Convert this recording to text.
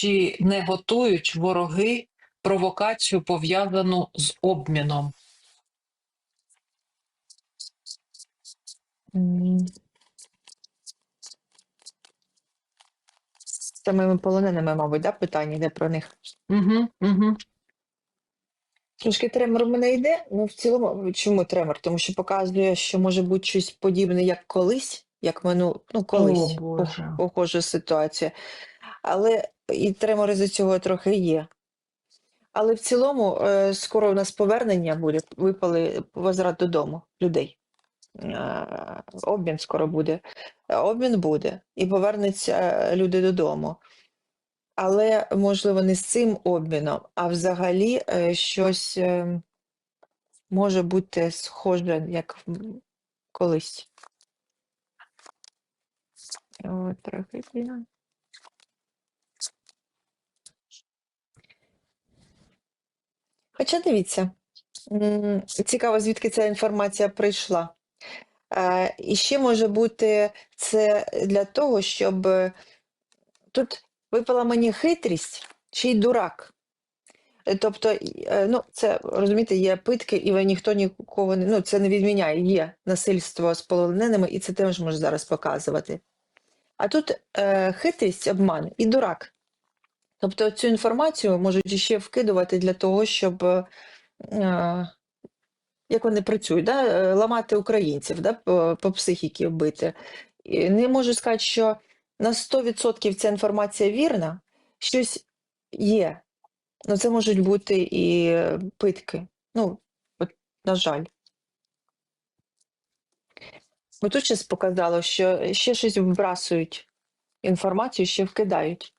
чи не готують вороги провокацію пов'язану з обміном? З самими полоненими, мабуть, да, питання йде про них. Угу, угу. Трошки тремор в мене йде, ну в цілому, чому тремор? Тому що показує, що може бути щось подібне, як колись, як мину, ну, колись О, похожа ситуація. Але і тремор із цього трохи є. Але в цілому, е, скоро у нас повернення буде, випали возврат додому людей. Е, Обмін скоро буде. Обмін буде і повернуться е, люди додому. Але, можливо, не з цим обміном, а взагалі щось може бути схоже, як колись. От, трохи. Хоча дивіться, цікаво, звідки ця інформація прийшла. Е, І ще може бути це для того, щоб е, тут випала мені хитрість чи й дурак. Е, Тобто, ну, це розумієте, є питки, і ви ніхто нікого не ну, це не відміняє. Є насильство з полоненими, і це теж може зараз показувати. А тут е, хитрість, обман і дурак. Тобто цю інформацію можуть ще вкидувати для того, щоб е, е, як вони працюють, да? е, ламати українців, да? по, психіки бити. І не можу сказати, що на 100% ця інформація вірна, щось є. Ну, це можуть бути і питки. Ну, от, на жаль. Бо тут щось показало, що ще щось вбрасують інформацію, ще вкидають.